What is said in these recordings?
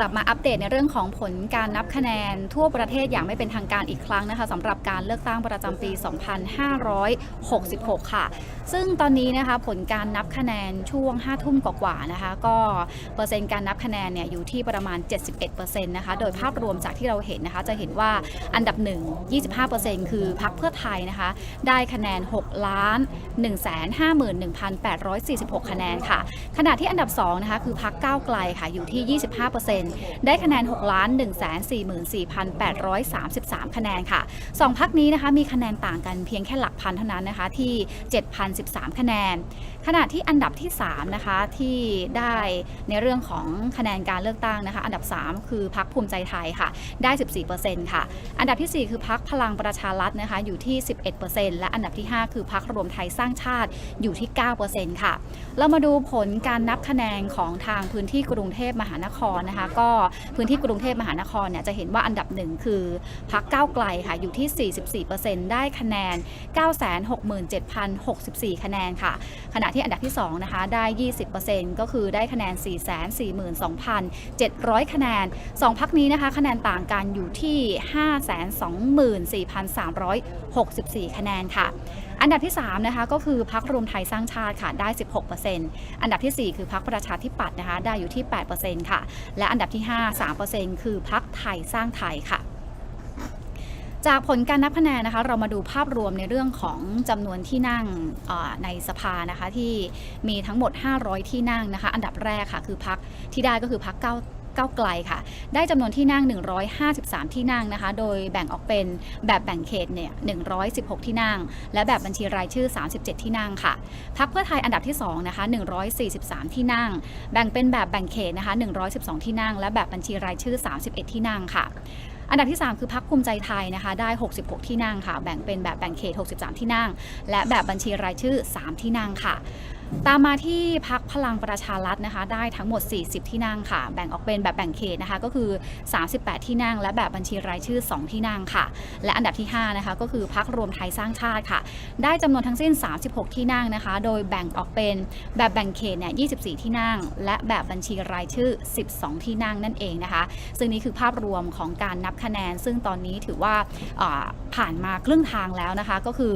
กลับมาอัปเดตในเรื่องของผลการนับคะแนน ทั่วประเทศอย่างไม่เป็นทางการอีกครั้งนะคะสำหรับการเลือกตั้งประจำปี 2566 ค่ะ ซึ่งตอนนี้นะคะผลการนับคะแนนช่วง 5 ทุ่มกว่าๆนะคะ ก็เปอร์เซ็นต์การนับคะแนนเนี่ยอยู่ที่ประมาณ 71%นะคะโดยภาพรวมจากที่เราเห็นนะคะจะเห็นว่าอันดับ 1 25%คือพรรคเพื่อไทยนะคะ ได้คะแนน 6 ล้าน151,846 คะแนนค่ะขณะที่อันดับ2นะคะคือพรรคก้าวไกลค่ะอยู่ที่ 25%ได้คะแนน 6 ล้าน 144,833 คะแนนค่ะสองพักนี้นะคะมีคะแนนต่างกันเพียงแค่หลักพันเท่านั้นนะคะที่ 7,013 คะแนนขณะที่อันดับที่ 3 นะคะ ที่ได้ในเรื่องของคะแนนการเลือกตั้งนะคะ อันดับ 3 คือพรรคภูมิใจไทยค่ะ ได้ 14%ค่ะ อันดับทีสี่4 คือพรรคพลังประชารัฐนะคะ อยู่ที่ 11%และอันดับที่ 5 คือพรรครวมไทยสร้างชาติอยู่ที่ 9%ค่ะ เรามาดูผลการนับคะแนนของทางพื้นที่กรุงเทพมหานครนะคะ ก็พื้นที่กรุงเทพมหานครเนี่ยจะเห็นว่าอันดับหนึ่งคือพรรคก้าวไกลค่ะ อยู่ที่ 44%ได้คะแนน 967,064 คะแนนค่ะ ขณะที่อันดับที่ 2 นะคะ ได้ 20%ก็คือได้คะแนน 442,700 คะแนน 2 พักนี้นะคะ คะแนนต่างกันอยู่ที่ 524,364 คะแนนค่ะอันดับที่ 3 นะคะ ก็คือพักรวมไทยสร้างชาติค่ะได้ 16%อันดับทีสี่4 คือพักประชาธิปัตย์นะคะ ได้อยู่ที่ 8%ค่ะ และอันดับที่ 5 3%คือพักไทยสร้างไทยค่ะ จากผลการนับคะแนนนะคะ เรามาดูภาพรวมในเรื่องของจำนวนที่นั่งในสภานะคะที่มีทั้งหมด 500 ที่นั่งนะคะ อันดับแรกค่ะคือพักที่ได้ก็คือพักเก้าก้าวไกลค่ะ ได้จำนวนที่นั่ง 153 ที่นั่งนะคะ โดยแบ่งออกเป็นแบบแบ่งเขตเนี่ย116 ที่นั่ง และแบบบัญชีรายชื่อ 37 ที่นั่งค่ะ พักเพื่อไทยอันดับที่2นะคะ143 ที่นั่ง แบ่งเป็นแบบแบ่งเขตนะคะ 112 ที่นั่ง และแบบบัญชีรายชื่อ 31 ที่นั่งค่ะ อันดับที่ 3 คือพักภูมิใจไทยนะคะได้ 66 ที่นั่งค่ะ แบ่งเป็นแบบแบ่งเขต 63 ที่นั่ง และแบบบัญชีรายชื่อ 3 ที่นั่งค่ะ ตามมาที่พักพลังประชารัฐนะคะ ได้ทั้งหมด 40 ที่นั่งค่ะ แบ่งออกเป็นแบบแบ่งเขตนะคะ ก็คือ 38 ที่นั่ง และแบบบัญชีรายชื่อ 2 ที่นั่งค่ะ และอันดับที่ 5 นะคะ ก็คือพักรวมไทยสร้างชาติค่ะ ได้จำนวนทั้งสิ้น 36 ที่นั่งนะคะ โดยแบ่งออกเป็นแบบแบ่งเขตเนี่ย 24 ที่นั่ง และแบบบัญชีรายชื่อ 12 ที่นั่งนั่นเองนะคะ ซึ่งนี้คือภาพรวมของการนับคะแนน ซึ่งตอนนี้ถือว่าอ่าผ่านมาครึ่งทางแล้วนะคะ ก็คือ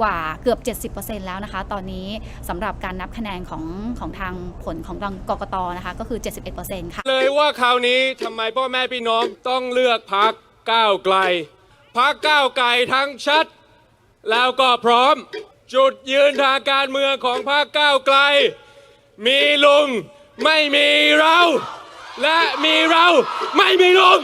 กว่าเกือบ 70%แล้วนะคะ ตอนนี้สำหรับการนับคะแนนของของทางผลของทางกกตนะคะก็คือ 71%ค่ะ เลยว่าคราวนี้ทำไมพ่อแม่พี่น้องต้องเลือกพักก้าวไกลพักก้าวไกลทั้งชัด แล้วก็พร้อม จุดยืนทางการเมืองของพักก้าวไกล มีลุงไม่มีเรา และมีเราไม่มีลุง